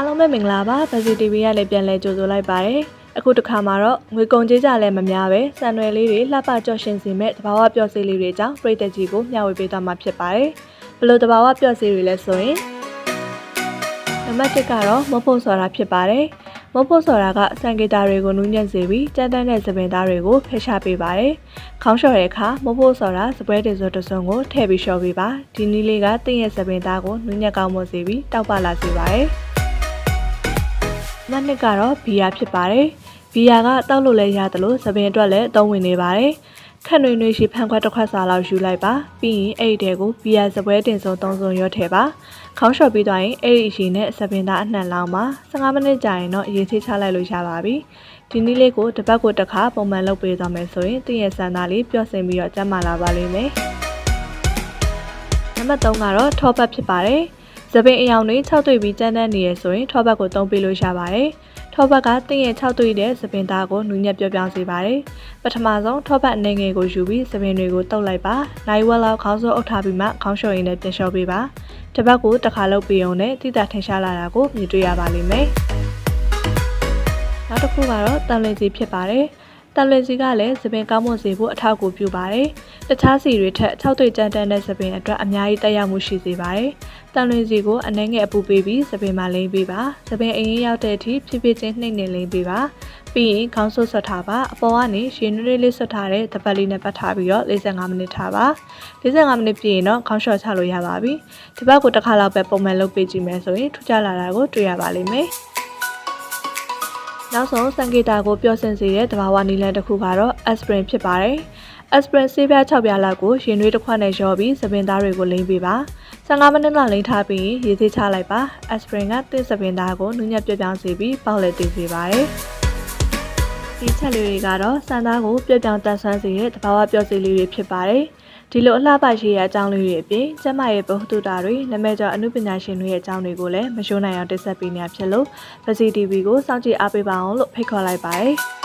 အားလုံးပဲမင်္ဂလာပါဗစီ TV ကလည်းပြန်လဲကြိုဆိုလိုက်ပါတယ်အခုတစ်ခါမှာတော့ငွေကုန်ကြေးကြလည်းမများပဲစံရွယ်လေးတွေလှပကြော့ရှင်စီမဲ့တဘာဝပျော့စေးလေးတွေအကြောင်းပြည်သက်ကြီးကိုမျှဝေပေးသွားမှာဖြစ်ပါတယ်ဘယ်လိုတဘာဝပျော့စေးတွေလဲဆိုရင်နံပါတ်1ကတော့မဖို့ဆိုတာဖြစ်ပါတယ်မဖို့ဆိုတာကစံဂီတာတွေကိုနူးညံ့စေပြီးကြမ်းတမ်းတဲ့သပင်သားတွေကိုဖယ်ရှားပေးပါတယ်ခေါင်းလျှော်တဲ့အခါမဖို့ဆိုတာစပွဲတင်စုံတစ်စုံကိုထည့်ပြီးလျှော်ပေးပါဒီနည်းလေးကတင့်ရဲ့သပင်သားကိုနူးညံ့ကောင်းမွန်စေပြီးတောက်ပလာစေပါတယ် နံပါတ်2ကတော့ဘီယာဖြစ်ပါတယ်။ဘီယာကတောက်လို့လည်းရတယ်လို့သပင်အတွက်လည်းအသုံးဝင်နေပါတယ်။ခက်နွေနွေရှိဖန်ခွက်တစ်ခွက်စာလောက်ယူလိုက်ပါ။ပြီးရင်အဲ့ဒီတဲကိုဘီယာစပွဲတင်စုံ3စုံရောထည့်ပါ။ခေါင်းလျှော်ပြီးသွားရင်အဲ့ဒီအရှင်နဲ့သပင်သားအနှံလောင်းပါ။15မိနစ်ကြာရင်တော့ရေသေးချလိုက်လို့ရပါပြီ။ဒီနည်းလေးကိုတစ်ပတ်ကိုတစ်ခါပုံမှန်လုပ်ပေးသွားမယ်ဆိုရင်တင့်ရဲ့ဆန္ဒလေးပျော့စင်ပြီးတော့ကျန်းမာလာပါလိမ့်မယ်။နံပါတ်3ကတော့ထောပတ်ဖြစ်ပါတယ်။ သပင်အယောင်တွေ6တွေ့ပြီးကျန်းတန်းနေရဆိုရင်ထောပတ်ကိုသုံးပေးလို့ရပါတယ်။ထောပတ်ကတင့်ရဲ့6တွေ့တဲ့သပင်သားကိုနူးညံ့ပြောပြောင်းစေပါတယ်။ပထမဆုံးထောပတ်အနေငယ်ကိုယူပြီးသပင်တွေကိုတုပ်လိုက်ပါ။နိုင်ဝက်လောက်ခေါင်းစိုးအုပ်ထားပြီးမှခေါင်းလျှော်ရည်နဲ့ပြန်လျှော်ပေးပါ။တစ်ပတ်ကိုတစ်ခါလုပ်ပြီးအောင်နဲ့တိတာထင်ရှားလာတာကိုမြင်တွေ့ရပါလိမ့်မယ်။နောက်တစ်ခုကတော့တန်လွင်စီဖြစ်ပါတယ်။ တန်လွင်စီကလည်းသပင်ကောင်းမွန်စေဖို့အထောက်အကူပြုပါတယ်။တခြားစီတွေထက်6တွေ့ကြမ်းတမ်းတဲ့သပင်အတွက်အများကြီးတက်ရောက်မှုရှိစေပါတယ်။တန်လွင်စီကိုအနှဲငယ်အပူပေးပြီးသပင်မှာလိမ့်ပေးပါ။သပင်အရင်ရောက်တဲ့အထိဖြည်းဖြည်းချင်းနှိမ့်နေလိမ့်ပေးပါ။ပြီးရင်ခေါင်းဆွတ်ဆွတ်ထားပါအပေါ်ကနေရေနွေးလေးလေးဆွတ်ထားတဲ့တပတ်လေးနဲ့ပတ်ထားပြီးတော့45မိနစ်ထားပါ45မိနစ်ပြည့်ရင်တော့ခေါင်းလျှော်ချလို့ရပါပြီဒီဘက်ကိုတစ်ခါလောက်ပဲပုံမှန်လုပ်ပေးကြည့်မယ်ဆိုရင်ထူးခြားလာတာကိုတွေ့ရပါလိမ့်မယ် နောက်ဆုံးစံဂီတာကိုပျော့ဆင်စေတဲ့တဘာဝနီလန်တစ်ခုကတော့ aspirin ဖြစ်ပါတယ်။ aspirin ဆေးပြား6ပြားလောက်ကိုရင်သွေးတစ်ခွက်နဲ့ရောပြီးသပင်သားတွေကိုလိမ့်ပေးပါ။15မိနစ်လောက်လိမ့်ထားပြီးရေသေးချလိုက်ပါ။ aspirin ကသစ်သပင်သားကိုနူးညံ့ပြပြောင်းစေပြီးပေါက်လက်တည်စေပါတယ်။ဒီချက်လေးတွေကတော့စံသားကိုပြပြောင်းတန်ဆွမ်းစေတဲ့တဘာဝပျော့စေးလေးတွေဖြစ်ပါတယ်။ ဒီလိုအလှပရှိရာအကြောင်းလေးတွေအပြင်ကျမရဲ့ဗဟုသုတတွေနမဲကျော်အမှုပညာရှင်တွေရဲ့အကြောင်းတွေကိုလည်းမရှိုးနိုင်အောင်တင်ဆက်ပေးနေရဖြစ်လို့ပစီ TV ကိုစောင့်ကြည့်အားပေးပါအောင်လို့ဖိတ်ခေါ်လိုက်ပါတယ်။